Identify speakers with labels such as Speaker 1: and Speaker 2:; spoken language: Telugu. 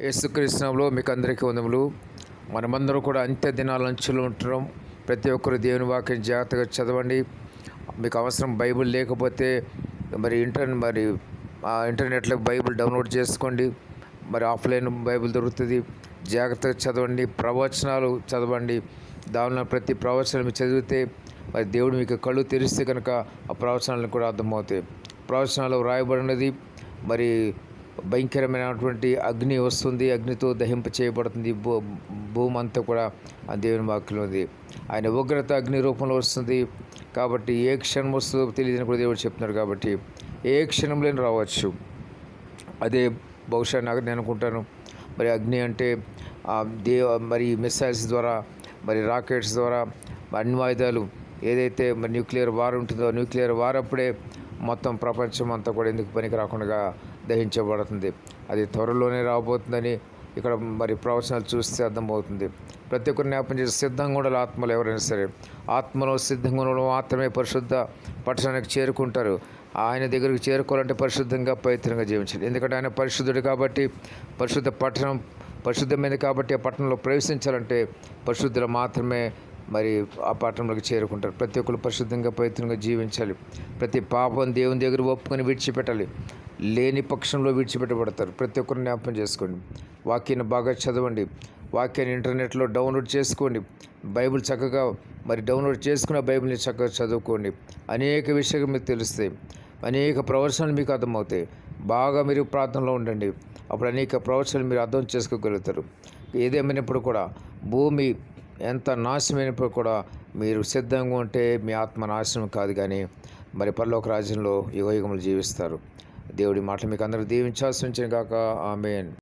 Speaker 1: యేసుకృష్ణంలో మీకు అందరికీ వందములు. మనమందరం కూడా అంత్య దినాల అంచులు ఉంటున్నాం. ప్రతి ఒక్కరు దేవుని వాక్యం జాగ్రత్తగా చదవండి. మీకు అవసరం బైబిల్ లేకపోతే మరి ఇంటర్ మరి ఆ ఇంటర్నెట్లో బైబిల్ డౌన్లోడ్ చేసుకోండి. మరి ఆఫ్లైన్ బైబిల్ దొరుకుతుంది. జాగ్రత్తగా చదవండి. ప్రవచనాలు చదవండి. దానిలో ప్రతి ప్రవచనం చదివితే మరి దేవుడు మీకు కళ్ళు తెరిస్తే కనుక ఆ ప్రవచనాలను కూడా అర్థమవుతాయి. ప్రవచనాలు వ్రాయబడినది. మరి భయంకరమైనటువంటి అగ్ని వస్తుంది. అగ్నితో దహింప చేయబడుతుంది. భూ భూమి అంతా కూడా ఆ దేవుని వాక్యం ఉంది. ఆయన ఉగ్రత అగ్ని రూపంలో వస్తుంది. కాబట్టి ఏ క్షణం వస్తుందో తెలియదని కూడా దేవుడు చెప్తున్నాడు కాబట్టి ఏ క్షణంలో రావచ్చు. అదే బహుశా నాకు నేను అనుకుంటాను. మరి అగ్ని అంటే దేవ మరి మిసైల్స్ ద్వారా మరి రాకెట్స్ ద్వారా అణ్వాయుధాలు ఏదైతే మరి న్యూక్లియర్ వార్ ఉంటుందో న్యూక్లియర్ వార్ అప్పుడే మొత్తం ప్రపంచం అంతా కూడా ఎందుకు పనికి రాకుండా దహించబడుతుంది. అది త్వరలోనే రాబోతుందని ఇక్కడ మరి ప్రవచనాలు చూస్తే అర్థమవుతుంది. ప్రతి ఒక్కరు జ్ఞాపం చేసి సిద్ధంగా ఉండాలి ఆత్మలు ఎవరైనా సరే ఆత్మలో సిద్ధంగా ఉండడం మాత్రమే పరిశుద్ధ పట్టణానికి చేరుకుంటారు. ఆయన దగ్గరికి చేరుకోవాలంటే పరిశుద్ధంగా పవిత్రంగా జీవించాలి ఎందుకంటే ఆయన పరిశుద్ధుడు కాబట్టి పరిశుద్ధ పట్టణం పరిశుద్ధమైనది కాబట్టి ఆ పట్టణంలో ప్రవేశించాలంటే పరిశుద్ధులు మాత్రమే మరి ఆ పట్టణంలోకి చేరుకుంటారు. ప్రతి ఒక్కరు పరిశుద్ధంగా పవిత్రంగా జీవించాలి. ప్రతి పాపం దేవుని దగ్గర ఒప్పుకొని విడిచిపెట్టాలి. లేని పక్షంలో విడిచిపెట్టబడతారు. ప్రతి ఒక్కరు జ్ఞాపకం చేసుకోండి. వాక్యాన్ని బాగా చదవండి. వాక్యాన్ని ఇంటర్నెట్లో డౌన్లోడ్ చేసుకోండి. బైబిల్ చక్కగా మరి డౌన్లోడ్ చేసుకున్న బైబిల్ని చక్కగా చదువుకోండి. అనేక విషయాలు మీకు తెలుస్తాయి. అనేక ప్రవచనాలు మీకు అర్థమవుతాయి. బాగా మీరు ప్రార్థనలో ఉండండి. అప్పుడు అనేక ప్రవచనాలు మీరు అర్థం చేసుకోగలుగుతారు. ఏదేమైనప్పుడు కూడా భూమి ఎంత నాశనమైనప్పుడు కూడా మీరు సిద్ధంగా ఉంటే మీ ఆత్మ నాశనం కాదు కానీ మరి పరలోక రాజ్యంలో యుగయుగములు జీవిస్తారు. దేవుడి మాటలు మీకు అందరూ దీవించాల్సి ఉంచిన కాక ఆమెన్.